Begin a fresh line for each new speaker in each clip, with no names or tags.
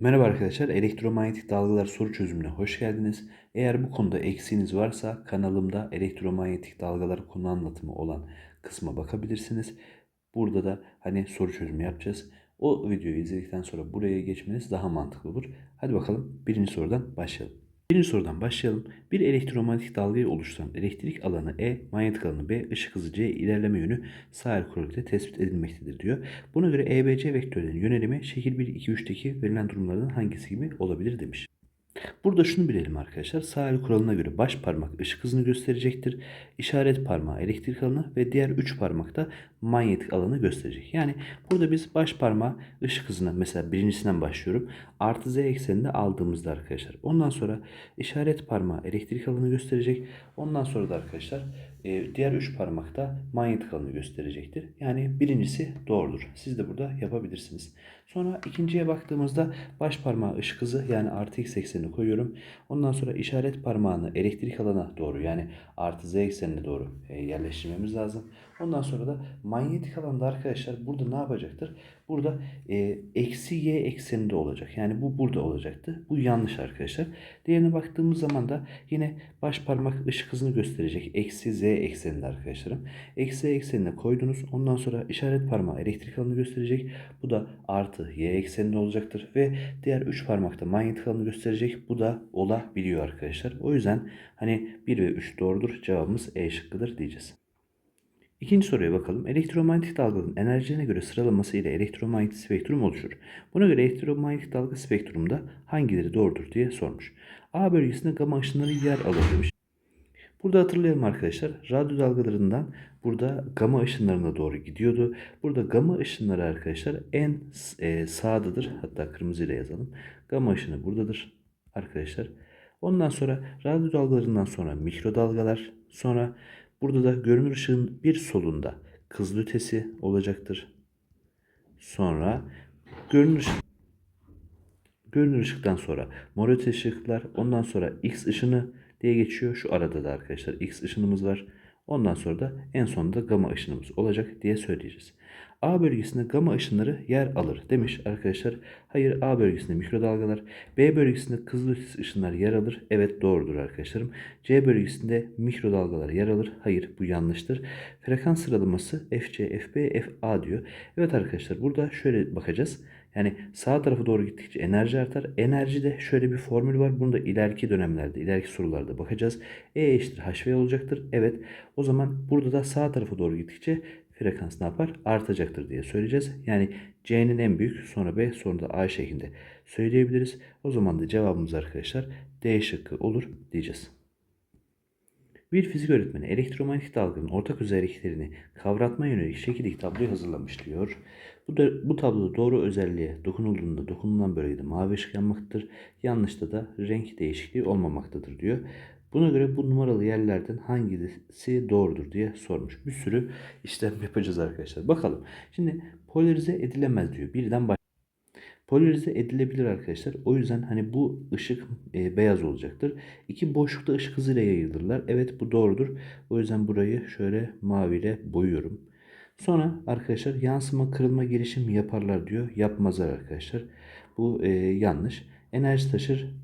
Merhaba arkadaşlar, elektromanyetik dalgalar soru çözümüne hoş geldiniz. Eğer bu konuda eksiğiniz varsa kanalımda elektromanyetik dalgalar konu anlatımı olan kısma bakabilirsiniz. Burada da hani soru çözümü yapacağız. O videoyu izledikten sonra buraya geçmeniz daha mantıklı olur. Hadi bakalım birinci sorudan başlayalım. Birinci sorudan başlayalım. Bir elektromanyetik dalgayı oluşturan elektrik alanı E, manyetik alanı B, ışık hızı C, ilerleme yönü sağ kuralı tespit edilmektedir diyor. Buna göre EBC vektörlerinin yönelimi şekil 1, 2, 3'teki verilen durumlardan hangisi gibi olabilir demiş. Burada şunu bilelim arkadaşlar. Sağ el kuralına göre baş parmak ışık hızını gösterecektir. İşaret parmağı elektrik alanı ve diğer üç parmak da manyetik alanı gösterecek. Yani burada biz baş parmağı ışık hızına mesela birincisinden başlıyorum. Artı z ekseninde aldığımızda arkadaşlar. Ondan sonra işaret parmağı elektrik alanı gösterecek. Ondan sonra da arkadaşlar e, diğer üç parmak da manyetik alanı gösterecektir. Yani birincisi doğrudur. Siz de burada yapabilirsiniz. Sonra ikinciye baktığımızda baş parmağı ışık hızı yani artı x eksenini koyuyorum. Ondan sonra işaret parmağını elektrik alana doğru yani artı z eksenine doğru e, yerleştirmemiz lazım. Ondan sonra da manyetik alanda arkadaşlar burada ne yapacaktır? Burada e, eksi y ekseninde olacak. Yani bu burada olacaktı. Bu yanlış arkadaşlar. Diğerine baktığımız zaman da yine baş parmak ışık hızını gösterecek. Eksi z ekseninde arkadaşlarım. Eksi eksenine koydunuz. Ondan sonra işaret parmağı elektrik alanı gösterecek. Bu da artı y ekseninde olacaktır. Ve diğer üç parmakta manyetik alanı gösterecek. Bu da olabiliyor arkadaşlar. O yüzden hani 1 ve 3 doğrudur. Cevabımız E şıkkıdır diyeceğiz. İkinci soruya bakalım. Elektromanyetik dalganın enerjilerine göre sıralaması ile elektromanyetik spektrum oluşur. Buna göre elektromanyetik dalga spektrumda hangileri doğrudur diye sormuş. A bölgesinde gama ışınları yer alır demiş. Burada hatırlayalım arkadaşlar. Radyo dalgalarından burada gama ışınlarına doğru gidiyordu. Burada gama ışınları arkadaşlar en e, sağdadır. Hatta kırmızıyla yazalım. Gama ışını buradadır arkadaşlar. Ondan sonra radyo dalgalarından sonra mikrodalgalar, sonra Burada da görünür ışığın bir solunda kızılötesi olacaktır. Sonra görünür ışık görünür ışıktan sonra mor ötesi ışıklar, ondan sonra X ışını diye geçiyor. Şu arada da arkadaşlar X ışınımız var. Ondan sonra da en sonunda gamma ışınımız olacak diye söyleyeceğiz. A bölgesinde gamma ışınları yer alır demiş arkadaşlar. Hayır A bölgesinde mikrodalgalar, B bölgesinde kızılötesi ışınlar yer alır. Evet doğrudur arkadaşlarım. C bölgesinde mikrodalgalar yer alır. Hayır bu yanlıştır. Frekans sıralaması FC, FB, FA diyor. Evet arkadaşlar burada şöyle bakacağız. Yani sağ tarafa doğru gittikçe enerji artar. Enerjide şöyle bir formül var. Bunu da ileriki dönemlerde, ileriki sorularda bakacağız. E eşittir HV olacaktır. Evet. O zaman burada da sağ tarafa doğru gittikçe frekans ne yapar? Artacaktır diye söyleyeceğiz. Yani C'nin en büyük sonra B sonra da A şeklinde söyleyebiliriz. O zaman da cevabımız arkadaşlar D şıkkı olur diyeceğiz. Bir fizik öğretmeni elektromanyetik dalganın ortak özelliklerini kavratma yönelik şekildeki tabloyu hazırlamış diyor. Bu, da, bu tabloda doğru özelliğe dokunulduğunda dokunulan bölgede mavi ışık yanmaktadır. Yanlışta da renk değişikliği olmamaktadır diyor. Buna göre bu numaralı yerlerden hangisi doğrudur diye sormuş. Bir sürü işlem yapacağız arkadaşlar. Bakalım. Şimdi polarize edilemez diyor. Birden baş polarize edilebilir arkadaşlar. O yüzden hani bu ışık e, beyaz olacaktır. İki boşlukta ışık hızıyla yayılırlar. Evet bu doğrudur. O yüzden burayı şöyle maviyle boyuyorum. Sonra arkadaşlar yansıma kırılma girişim yaparlar diyor. Yapmazlar arkadaşlar. Bu e, yanlış. Enerji taşır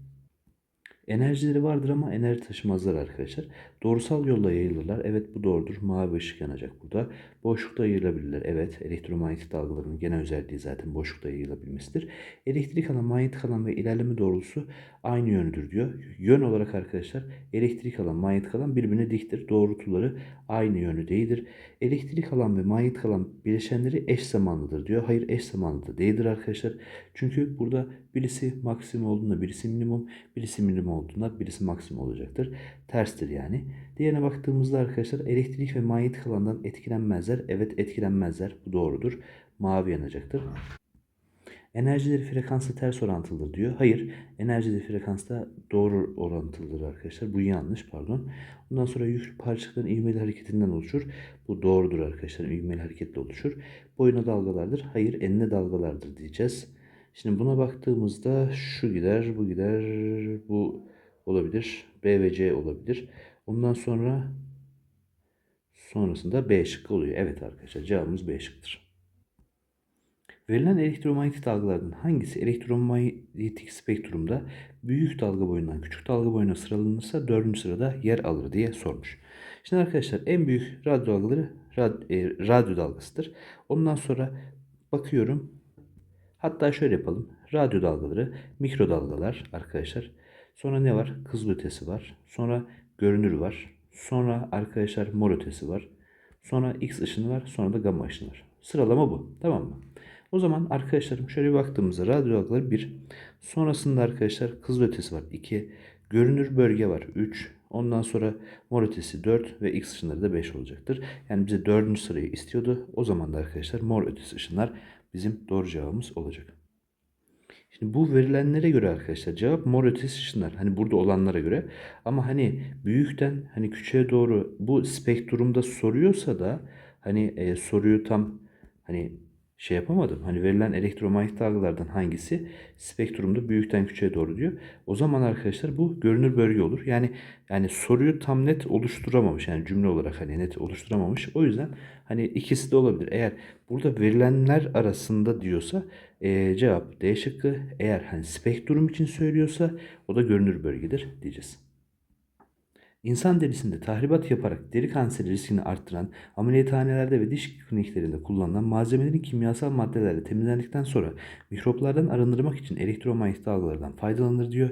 Enerjileri vardır ama enerji taşımazlar arkadaşlar. Doğrusal yolla yayılırlar. Evet bu doğrudur. Mavi ışık yanacak burada. Boşlukta yayılabilirler. Evet elektromanyetik dalgaların genel özelliği zaten boşlukta yayılabilmesidir. Elektrik alan, manyetik alan ve ilerleme doğrultusu aynı yönüdür diyor. Yön olarak arkadaşlar elektrik alan, manyetik alan birbirine diktir. Doğrultuları aynı yönü değildir. Elektrik alan ve manyetik alan bileşenleri eş zamanlıdır diyor. Hayır eş zamanlı değildir arkadaşlar. Çünkü burada birisi maksimum olduğunda birisi minimum, birisi minimum olduğunda birisi maksimum olacaktır. Terstir yani. Diğerine baktığımızda arkadaşlar elektrik ve manyetik alandan etkilenmezler. Evet etkilenmezler. Bu doğrudur. Mavi yanacaktır. Enerjileri frekansla ters orantılıdır diyor. Hayır. Enerjileri frekansla doğru orantılıdır arkadaşlar. Bu yanlış pardon. Ondan sonra yüklü parçacıkların ivmeli hareketinden oluşur. Bu doğrudur arkadaşlar. İvmeli hareketle oluşur. Boyuna dalgalardır. Hayır enine dalgalardır diyeceğiz. Şimdi buna baktığımızda şu gider, bu gider, bu olabilir. B ve C olabilir. Ondan sonra sonrasında B şıkkı oluyor. Evet arkadaşlar cevabımız B şıkkıdır. Verilen elektromanyetik dalgalardan hangisi elektromanyetik spektrumda büyük dalga boyundan küçük dalga boyuna sıralanırsa dördüncü sırada yer alır diye sormuş. Şimdi arkadaşlar en büyük radyo dalgaları e, radyo dalgasıdır. Ondan sonra bakıyorum. Hatta şöyle yapalım. Radyo dalgaları, mikrodalgalar arkadaşlar. Sonra ne var? Kızıl ötesi var. Sonra görünür var. Sonra arkadaşlar mor ötesi var. Sonra X ışını var. Sonra da gamma ışını var. Sıralama bu. Tamam mı? O zaman arkadaşlarım şöyle bir baktığımızda radyo dalgaları 1. Sonrasında arkadaşlar kızıl ötesi var 2. Görünür bölge var 3. Ondan sonra mor ötesi 4 ve X ışınları da 5 olacaktır. Yani bize 4. sırayı istiyordu. O zaman da arkadaşlar mor ötesi ışınlar bizim doğru cevabımız olacak. Şimdi bu verilenlere göre arkadaşlar cevap mor ötesi. Hani burada olanlara göre. Ama hani büyükten hani küçüğe doğru bu spektrumda soruyorsa da hani e, soruyu tam hani şey yapamadım. Hani verilen elektromanyetik dalgalardan hangisi spektrumda büyükten küçüğe doğru diyor. O zaman arkadaşlar bu görünür bölge olur. Yani yani soruyu tam net oluşturamamış. Yani cümle olarak hani net oluşturamamış. O yüzden hani ikisi de olabilir. Eğer burada verilenler arasında diyorsa e, cevap D şıkkı. Eğer hani spektrum için söylüyorsa o da görünür bölgedir diyeceğiz. İnsan derisinde tahribat yaparak deri kanseri riskini arttıran ameliyathanelerde ve diş kliniklerinde kullanılan malzemelerin kimyasal maddelerle temizlendikten sonra mikroplardan arındırmak için elektromanyetik dalgalardan faydalanır diyor.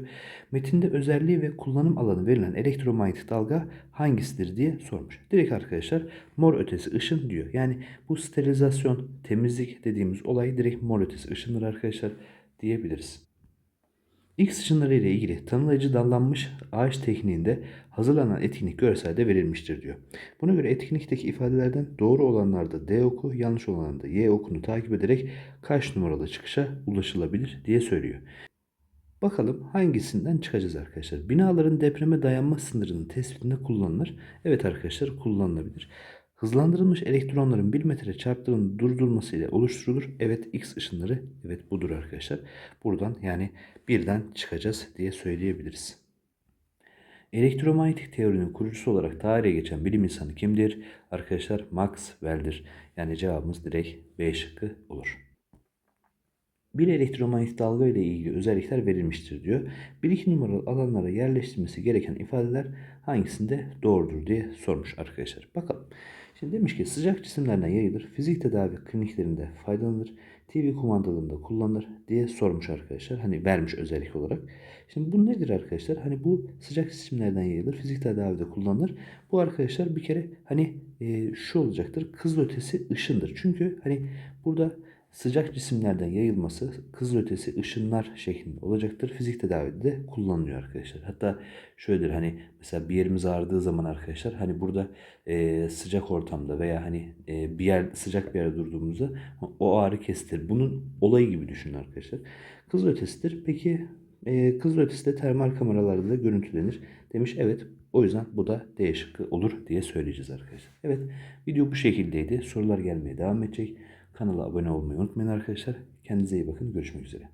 Metinde özelliği ve kullanım alanı verilen elektromanyetik dalga hangisidir diye sormuş. Direkt arkadaşlar mor ötesi ışın diyor. Yani bu sterilizasyon, temizlik dediğimiz olay direkt mor ötesi ışındır arkadaşlar diyebiliriz. X ışınları ile ilgili tanılayıcı dallanmış ağaç tekniğinde hazırlanan etkinlik görselde verilmiştir diyor. Buna göre etkinlikteki ifadelerden doğru olanlarda D oku, yanlış olanlarda Y okunu takip ederek kaç numaralı çıkışa ulaşılabilir diye söylüyor. Bakalım hangisinden çıkacağız arkadaşlar. Binaların depreme dayanma sınırının tespitinde kullanılır. Evet arkadaşlar kullanılabilir. Hızlandırılmış elektronların 1 metre çarptığının durdurulması ile oluşturulur. Evet X ışınları evet budur arkadaşlar. Buradan yani birden çıkacağız diye söyleyebiliriz. Elektromanyetik teorinin kurucusu olarak tarihe geçen bilim insanı kimdir? Arkadaşlar Maxwell'dir. Yani cevabımız direkt B şıkkı olur. Bir elektromanyetik dalga ile ilgili özellikler verilmiştir diyor. 1-2 numaralı alanlara yerleştirmesi gereken ifadeler hangisinde doğrudur diye sormuş arkadaşlar. Bakalım. Şimdi demiş ki sıcak cisimlerden yayılır, fizik tedavi kliniklerinde faydalanır, TV kumandalarında kullanılır diye sormuş arkadaşlar. Hani vermiş özellik olarak. Şimdi bu nedir arkadaşlar? Hani bu sıcak cisimlerden yayılır, fizik tedavide kullanılır. Bu arkadaşlar bir kere hani e, şu olacaktır. Kızıl ötesi ışındır. Çünkü hani burada sıcak cisimlerden yayılması kızıl ötesi ışınlar şeklinde olacaktır. Fizik tedavide de kullanılıyor arkadaşlar. Hatta şöyledir hani mesela bir yerimiz ağrıdığı zaman arkadaşlar hani burada e, sıcak ortamda veya hani e, bir yer sıcak bir yerde durduğumuzda o ağrı kesilir. Bunun olayı gibi düşünün arkadaşlar. Kızıl ötesidir. Peki e, kızıl ötesi de termal kameralarda da görüntülenir. Demiş evet o yüzden bu da D şıkkı olur diye söyleyeceğiz arkadaşlar. Evet video bu şekildeydi. Sorular gelmeye devam edecek. Kanala abone olmayı unutmayın arkadaşlar. Kendinize iyi bakın. Görüşmek üzere.